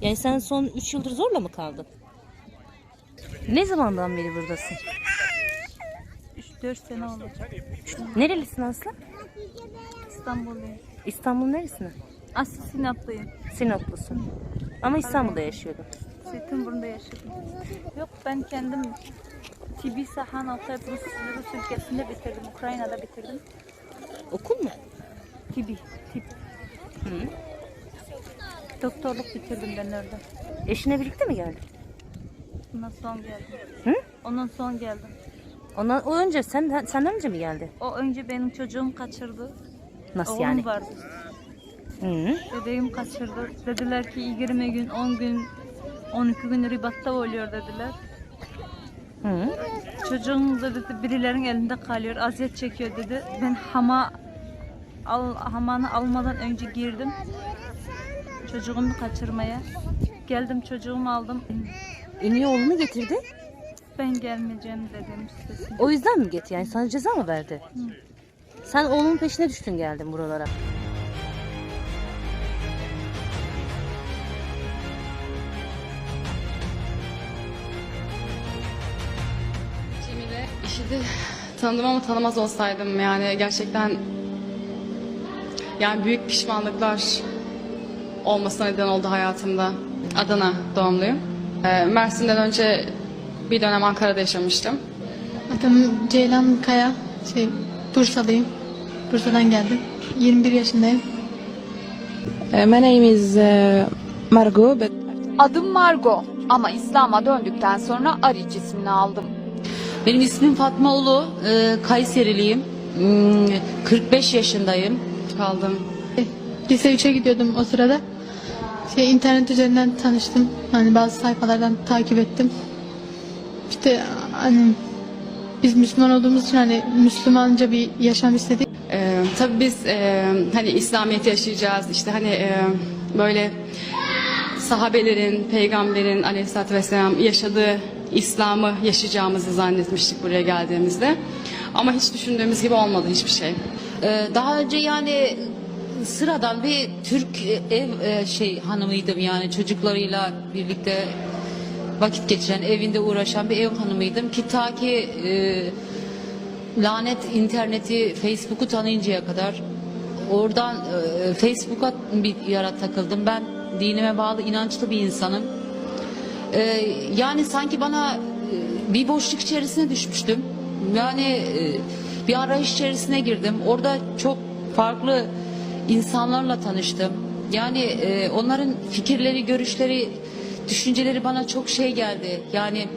Yani sen son 3 yıldır zorla mı kaldın? Ne zamandan beri buradasın? 3-4 sene olacak. Nerelisin Aslı? İstanbul'dayım. İstanbul neresine? Aslı Sinaplıyım. Sinoplusun. Ama İstanbul'da yaşıyordun. Zeytinburnu'nda yaşadım. Yok ben kendim Tbilisi Han Altay Rus, Rus ülkesinde bitirdim. Ukrayna'da bitirdim. Okul mu? Tibi. Hı. Doktorluk bitirdim ben orada. Eşine birlikte mi geldin? Ondan son geldim. Hı? Ondan son geldim. Ondan o önce sen senden önce mi geldi? O önce benim çocuğum kaçırdı. Nasıl Oğlum yani? vardı. Hı. Bebeğim kaçırdı. Dediler ki 20 gün, 10 gün, 12 gün ribatta oluyor dediler. Hı. Çocuğum da dedi birilerin elinde kalıyor, aziyet çekiyor dedi. Ben hama al, hamanı almadan önce girdim. Çocuğumu kaçırmaya. Geldim çocuğumu aldım. Ünlü oğlunu getirdi. Ben gelmeyeceğim dedim. O yüzden mi getirdi? Yani sana ceza mı verdi? Sen oğlunun peşine düştün geldin buralara. Cemile işi de tanıdım ama tanımaz olsaydım yani gerçekten yani büyük pişmanlıklar olmasına neden oldu hayatımda. Adana doğumluyum. Ee, Mersin'den önce bir dönem Ankara'da yaşamıştım. Adım Ceylan Kaya. Şey, Bursalıyım. Bursa'dan geldim. 21 yaşındayım. Uh, my name is uh, Margot, but Adım Margo ama İslam'a döndükten sonra Ariç ismini aldım. Benim ismim Fatma Ulu, e, Kayseriliyim. Hmm, 45 yaşındayım. Kaldım. Lise 3'e gidiyordum o sırada. Şey, internet üzerinden tanıştım. Hani bazı sayfalardan takip ettim. İşte hani biz Müslüman olduğumuz için hani Müslümanca bir yaşam istedik. Ee, tabii biz e, hani İslamiyet yaşayacağız. İşte hani e, böyle sahabelerin, peygamberin aleyhissalatü vesselam yaşadığı İslam'ı yaşayacağımızı zannetmiştik buraya geldiğimizde. Ama hiç düşündüğümüz gibi olmadı hiçbir şey. E, daha önce yani sıradan bir Türk ev e, şey hanımıydım yani çocuklarıyla birlikte vakit geçiren, evinde uğraşan bir ev hanımıydım ki ta ki e, lanet interneti, Facebook'u tanıyıncaya kadar oradan e, Facebook'a bir yara takıldım. Ben dinime bağlı inançlı bir insanım. E, yani sanki bana e, bir boşluk içerisine düşmüştüm. Yani e, bir arayış içerisine girdim. Orada çok farklı insanlarla tanıştım. Yani e, onların fikirleri, görüşleri, düşünceleri bana çok şey geldi. Yani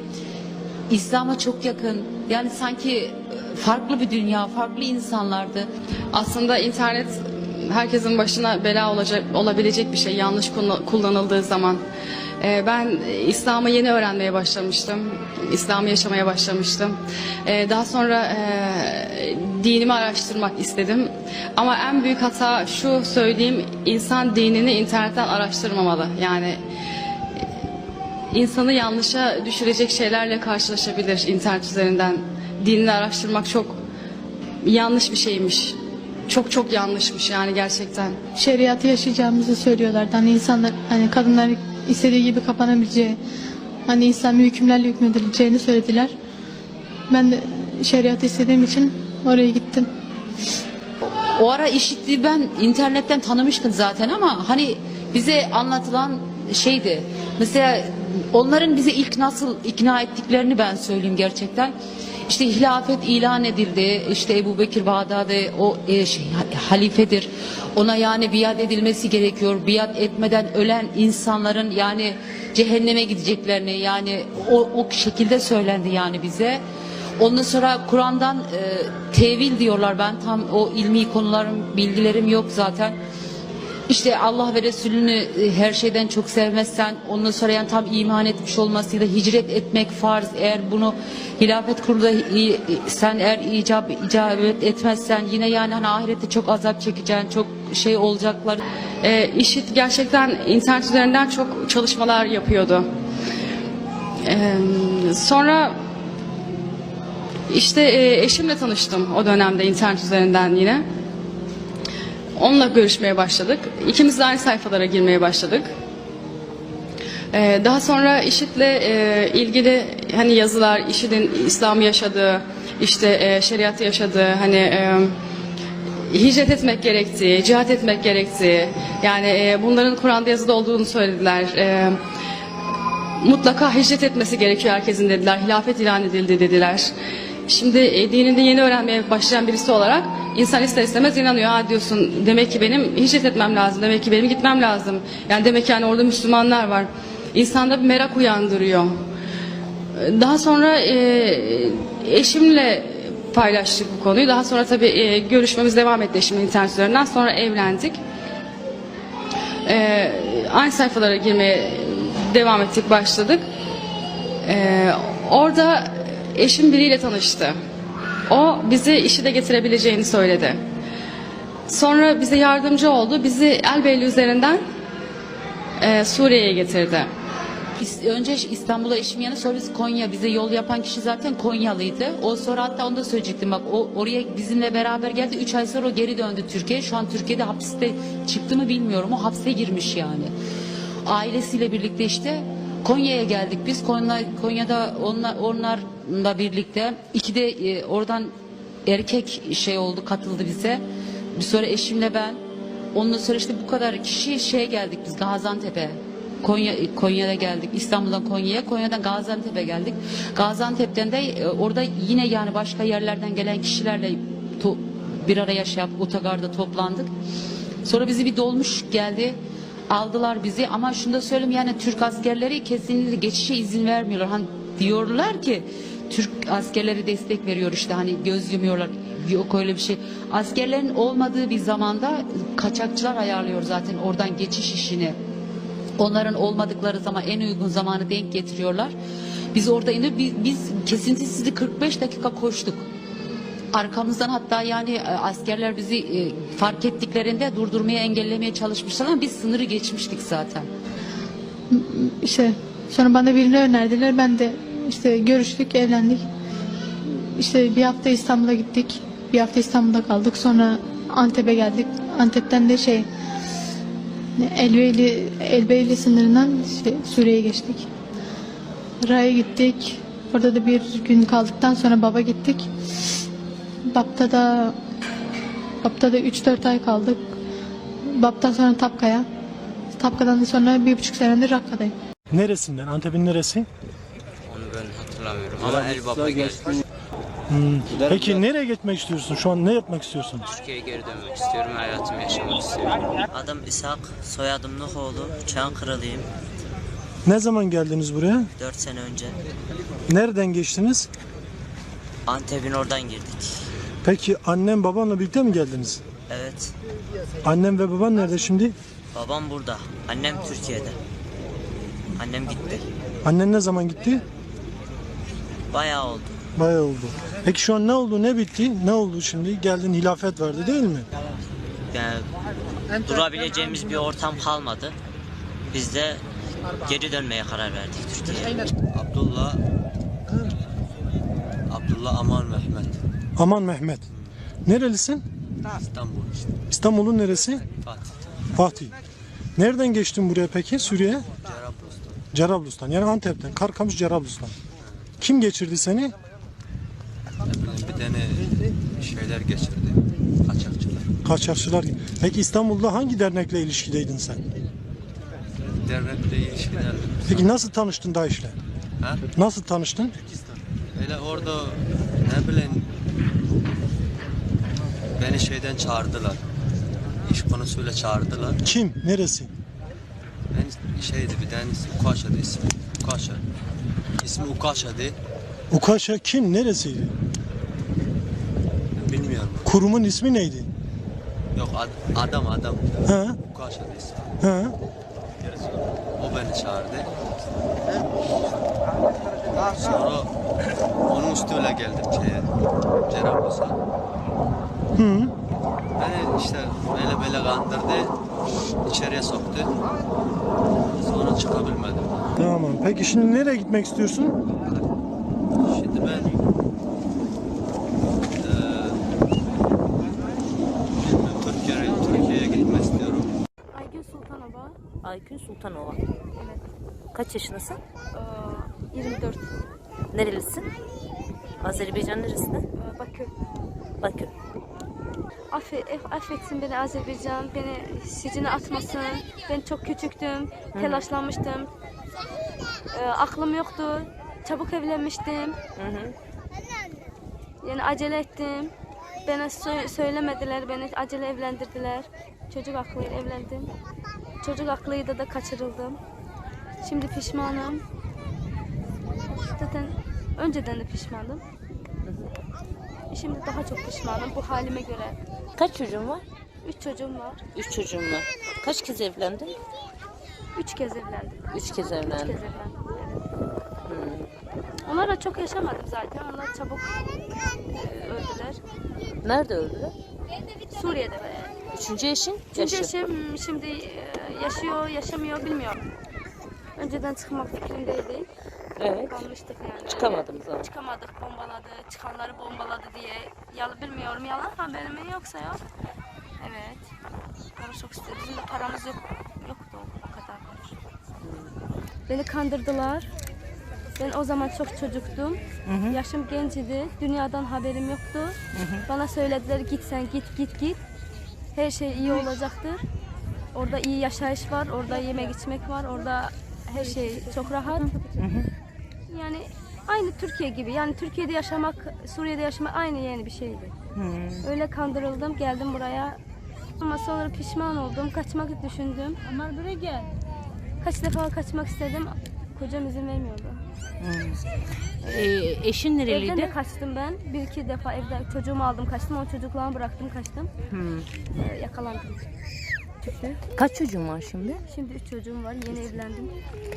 İslam'a çok yakın. Yani sanki e, farklı bir dünya, farklı insanlardı. Aslında internet herkesin başına bela olacak olabilecek bir şey yanlış kullan- kullanıldığı zaman. Ee, ben İslam'ı yeni öğrenmeye başlamıştım. İslam'ı yaşamaya başlamıştım. Ee, daha sonra e, dinimi araştırmak istedim. Ama en büyük hata şu söyleyeyim insan dinini internetten araştırmamalı. Yani insanı yanlışa düşürecek şeylerle karşılaşabilir internet üzerinden. Dinini araştırmak çok yanlış bir şeymiş. Çok çok yanlışmış yani gerçekten. Şeriatı yaşayacağımızı söylüyorlardı. Hani insanlar, hani kadınlar istediği gibi kapanabileceği, hani İslami hükümlerle hükmedileceğini söylediler. Ben de şeriatı istediğim için oraya gittim. O ara işittiği ben internetten tanımıştım zaten ama hani bize anlatılan şeydi. Mesela onların bize ilk nasıl ikna ettiklerini ben söyleyeyim gerçekten. İşte hilafet ilan edildi. İşte Ebu Bekir Bağdadi o e, şey, halifedir. Ona yani biat edilmesi gerekiyor. Biat etmeden ölen insanların yani cehenneme gideceklerini yani o, o şekilde söylendi yani bize. Ondan sonra Kur'an'dan e, tevil diyorlar. Ben tam o ilmi konularım, bilgilerim yok zaten. İşte Allah ve Resulünü e, her şeyden çok sevmezsen ondan sonra yani tam iman etmiş olmasıyla hicret etmek farz. Eğer bunu hilafet kurulunda i- sen eğer icab, icabet etmezsen yine yani hani ahirette çok azap çekeceksin, çok şey olacaklar. Ee, işit gerçekten internet üzerinden çok çalışmalar yapıyordu. Ee, sonra işte e, eşimle tanıştım o dönemde internet üzerinden yine. Onunla görüşmeye başladık. İkimiz de aynı sayfalara girmeye başladık. Ee, daha sonra IŞİD'le e, ilgili hani yazılar, IŞİD'in İslam'ı yaşadığı, işte e, şeriatı yaşadığı, hani e, hicret etmek gerektiği, cihat etmek gerektiği, yani e, bunların Kur'an'da yazılı olduğunu söylediler. E, mutlaka hicret etmesi gerekiyor herkesin dediler. Hilafet ilan edildi dediler. Şimdi e, dininde yeni öğrenmeye başlayan birisi olarak insan ister istemez inanıyor. Ha diyorsun demek ki benim hicret etmem lazım. Demek ki benim gitmem lazım. Yani demek ki yani orada Müslümanlar var. İnsanda bir merak uyandırıyor. Daha sonra e, eşimle paylaştık bu konuyu. Daha sonra tabii e, görüşmemiz devam etti eşimin internet üzerinden. Sonra evlendik. E, aynı sayfalara girmeye devam ettik, başladık. E, orada eşim biriyle tanıştı. O bizi işi de getirebileceğini söyledi. Sonra bize yardımcı oldu. Bizi Elbeyli üzerinden e, Suriye'ye getirdi. Önce İstanbul'a eşim yanı sonra biz Konya bize yol yapan kişi zaten Konyalıydı. O sonra hatta onu da söyleyecektim bak o oraya bizimle beraber geldi. 3 ay sonra o geri döndü Türkiye'ye. Şu an Türkiye'de hapiste çıktı mı bilmiyorum. O hapse girmiş yani. Ailesiyle birlikte işte Konya'ya geldik biz. Konya, Konya'da onlar, onlarla birlikte iki de e, oradan erkek şey oldu katıldı bize. Bir sonra eşimle ben. Ondan sonra işte bu kadar kişi şeye geldik biz Gaziantep'e. Konya Konya'da geldik. İstanbul'dan Konya'ya, Konya'dan Gaziantep'e geldik. Gaziantep'ten de e, orada yine yani başka yerlerden gelen kişilerle to- bir araya şey yapıp otogarda toplandık. Sonra bizi bir dolmuş geldi. Aldılar bizi ama şunu da söyleyeyim yani Türk askerleri kesinlikle geçişe izin vermiyorlar. Hani diyorlar ki Türk askerleri destek veriyor işte hani göz yumuyorlar. Yok öyle bir şey. Askerlerin olmadığı bir zamanda kaçakçılar ayarlıyor zaten oradan geçiş işini. Onların olmadıkları zaman en uygun zamanı denk getiriyorlar. Biz orada inip biz, biz kesintisiz 45 dakika koştuk. Arkamızdan hatta yani e, askerler bizi e, fark ettiklerinde durdurmaya engellemeye çalışmışlar ama biz sınırı geçmiştik zaten. İşte sonra bana birini önerdiler. Ben de işte görüştük, evlendik. İşte bir hafta İstanbul'a gittik. Bir hafta İstanbul'da kaldık. Sonra Antep'e geldik. Antep'ten de şey Elbeyli, Elbeyli sınırından şey, Suriye'ye geçtik. Ra'ya gittik. Orada da bir gün kaldıktan sonra baba gittik. Bab'ta da Bab'ta da 3-4 ay kaldık. Bab'tan sonra Tapka'ya. Tapka'dan da sonra bir buçuk senedir Rakka'dayım. Neresinden? Antep'in neresi? Onu ben hatırlamıyorum ama Elbap'a geldim. Peki nereye gitmek istiyorsun? Şu an ne yapmak istiyorsun? Türkiye'ye geri dönmek istiyorum, hayatımı yaşamak istiyorum. Adım İshak, soyadım Nuhoğlu, Çankırılıyım. Ne zaman geldiniz buraya? 4 sene önce Nereden geçtiniz? Antep'in oradan girdik. Peki annem babanla birlikte mi geldiniz? Evet, Annem ve baban nerede şimdi? babam burada, annem Türkiye'de. Annem gitti. Annen ne zaman gitti? Bayağı oldu. Bayağı oldu. Peki şu an ne oldu? Ne bitti? Ne oldu şimdi? Geldin hilafet vardı değil mi? Yani durabileceğimiz bir ortam kalmadı. Biz de geri dönmeye karar verdik Türkiye'ye. Abdullah Abdullah Aman Mehmet Aman Mehmet. Nerelisin? İstanbul işte İstanbul'un neresi? Fatih Fatih. Nereden geçtin buraya peki? Suriye? Cerablus'ta Cerablus'tan. Yani Antep'ten. Karkamış Cerablus'tan. Kim geçirdi seni? bir tane şeyler geçirdi kaçakçılar Kaçakçılar. Peki İstanbul'da hangi dernekle ilişkideydin sen? dernekle ilişkiler Peki nasıl tanıştın Daesh'le? ha? Nasıl tanıştın? Öyle orada ne bileyim beni şeyden çağırdılar iş konusuyla çağırdılar Kim? Neresi? ben şeydi bir tanesi Ukaşa'dı ismi Ukaşa ismi Ukaşa'dı Ukaşa kim? Neresiydi? bilmiyorum Kurumun ismi neydi? yok ad- adam adam Ha? Ukaşa'dı ismi Ha? O beni çağırdı. Sonra onun üstüyle geldim şeye, Cerablus'a. Hı. Beni işte böyle böyle kandırdı, içeriye soktu. Sonra çıkabilmedim. Tamam. Peki şimdi nereye gitmek istiyorsun? Şimdi ben eee bilmiyorum, Türkiye'ye Türkiye'ye gitmek istiyorum. Aygün. Sultanova. Aygün Sultanova. Evet. Kaç yaşındasın? Ee, 24. Nerelisin? Azerbaycan neresinde? Ee, Bakü. Bakü. Affet, affetsin beni Azerbaycan, beni sicine atmasın. Ben çok küçüktüm, telaşlanmıştım. Ee, aklım yoktu, çabuk evlenmiştim. Hı hı. Yani acele ettim. Bana sö- söylemediler, beni acele evlendirdiler. Çocuk aklıyla evlendim. Çocuk aklıyla da kaçırıldım. Şimdi pişmanım. Zaten önceden de pişmandım. Şimdi daha çok pişmanım bu halime göre. Kaç çocuğun var? Üç çocuğum var. Üç çocuğum var. Kaç kez evlendin? Üç kez evlendim. Üç kez Üç evlendin. kez evlendim. Evet. Onlarla çok yaşamadım zaten. Onlar çabuk e, öldüler. Nerede öldüler? Suriye'de ve Üçüncü eşin? Üçüncü Yaşı. eşim şimdi e, yaşıyor, yaşamıyor bilmiyorum. Önceden çıkmak fikrindeydi. Evet. Kalmıştık yani. Çıkamadınız ama. Çıkamadık, bombaladı, çıkanları bombaladı diye. Yalan bilmiyorum, yalan haberim mi yoksa yok. Evet. Para çok istedi. Bizim de paramız yok, yoktu o kadar. Beni kandırdılar. Ben o zaman çok çocuktum. Yaşım genç idi. Dünyadan haberim yoktu. Bana söylediler git sen git git git. Her şey iyi olacaktır. Orada iyi yaşayış var, orada yemek içmek var, orada her şey çok rahat. Yani aynı Türkiye gibi. Yani Türkiye'de yaşamak, Suriye'de yaşamak aynı yeni bir şeydi. Öyle kandırıldım, geldim buraya. Ama sonra pişman oldum, kaçmak düşündüm. Ömer buraya gel. Kaç defa kaçmak istedim, kocam izin vermiyordu. Ee, eşin Evden de nereliydi? kaçtım ben. Bir iki defa evden çocuğumu aldım kaçtım. O çocuklarımı bıraktım kaçtım. Hmm. Ee, yakalandım. Tüpte. Kaç çocuğun var şimdi? Şimdi üç çocuğum var. Yeni evlendim.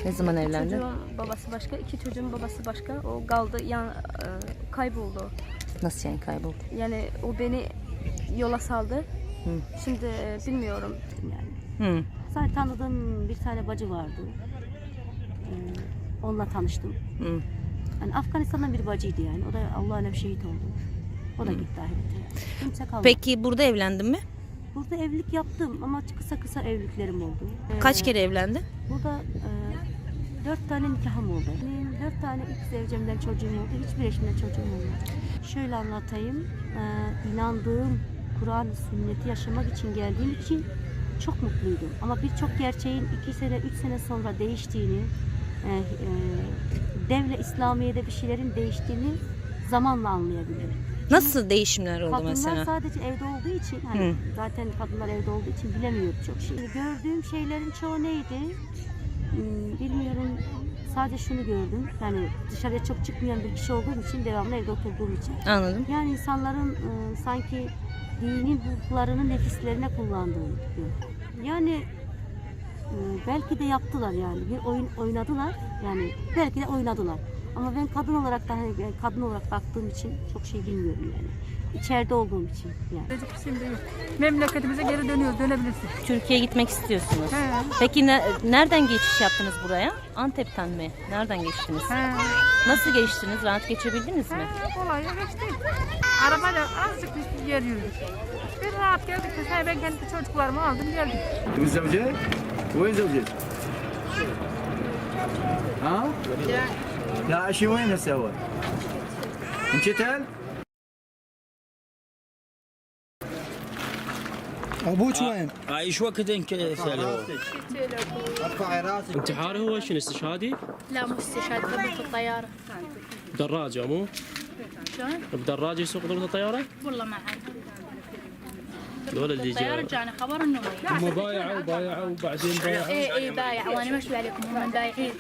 Ne zaman evlendin? Çocuğum babası başka. iki çocuğun babası başka. O kaldı yan e, kayboldu. Nasıl yani kayboldu? Yani o beni yola saldı. Hı. Şimdi e, bilmiyorum yani. Hı. Sadece tanıdığım bir tane bacı vardı. Ee, onunla tanıştım. Hı. Yani Afganistan'dan bir bacıydı yani. O da Allah'ın şehit oldu. O da gitti ahirete. Kimse kalmadı. Peki burada evlendin mi? Burada evlilik yaptım ama kısa kısa evliliklerim oldu. Ee, Kaç kere evlendin? Burada e, dört tane nikahım oldu. Benim dört tane ilk zevcemden çocuğum oldu. Hiçbir eşimden çocuğum olmadı. Şöyle anlatayım. Ee, inandığım Kur'an sünneti yaşamak için geldiğim için çok mutluydum. Ama birçok gerçeğin iki sene, üç sene sonra değiştiğini, e, e, devle İslamiye'de bir şeylerin değiştiğini zamanla anlayabildim. Nasıl değişimler oldu Kadınlar mesela? sadece evde olduğu için hani Hı. zaten kadınlar evde olduğu için bilemiyor çok şey. Gördüğüm şeylerin çoğu neydi? Hmm, Bilmiyorum. Sadece şunu gördüm. Yani dışarıya çok çıkmayan bir kişi olduğum için devamlı evde oturduğum için. Anladım. Yani insanların e, sanki dinin hukuklarını nefislerine kullandığını gördüm. Yani e, belki de yaptılar yani. Bir oyun oynadılar. Yani belki de oynadılar. Ama ben kadın olarak da hani kadın olarak baktığım için çok şey bilmiyorum yani. İçeride olduğum için yani. Şimdi memleketimize geri dönüyoruz, dönebilirsin. Türkiye'ye gitmek istiyorsunuz. He. Peki ne, nereden geçiş yaptınız buraya? Antep'ten mi? Nereden geçtiniz? He. Nasıl geçtiniz? Rahat geçebildiniz mi? He, kolay geçtik. Arabayla azıcık yer yürüdük. Bir rahat geldik. Mesela ben kendi çocuklarımı aldım geldim. Müzevce? Bu Ha? Yeah. لا عايشين وين هسه هو؟ انشتل؟ أبوك وين؟ إيش وقت إنك ارفعي راسك انتحاري هو شنو استشهادي؟ لا مو استشهاد ضربة الطيارة دراجة مو؟ شلون؟ بدراجة يسوق ضربة الطيارة؟ والله ما عاد ولا اللي جاء جانا خبر إنه هم بايعوا بايعوا وبعدين بايعوا اي اي بايع وأنا ما أشبه عليكم هم بايعين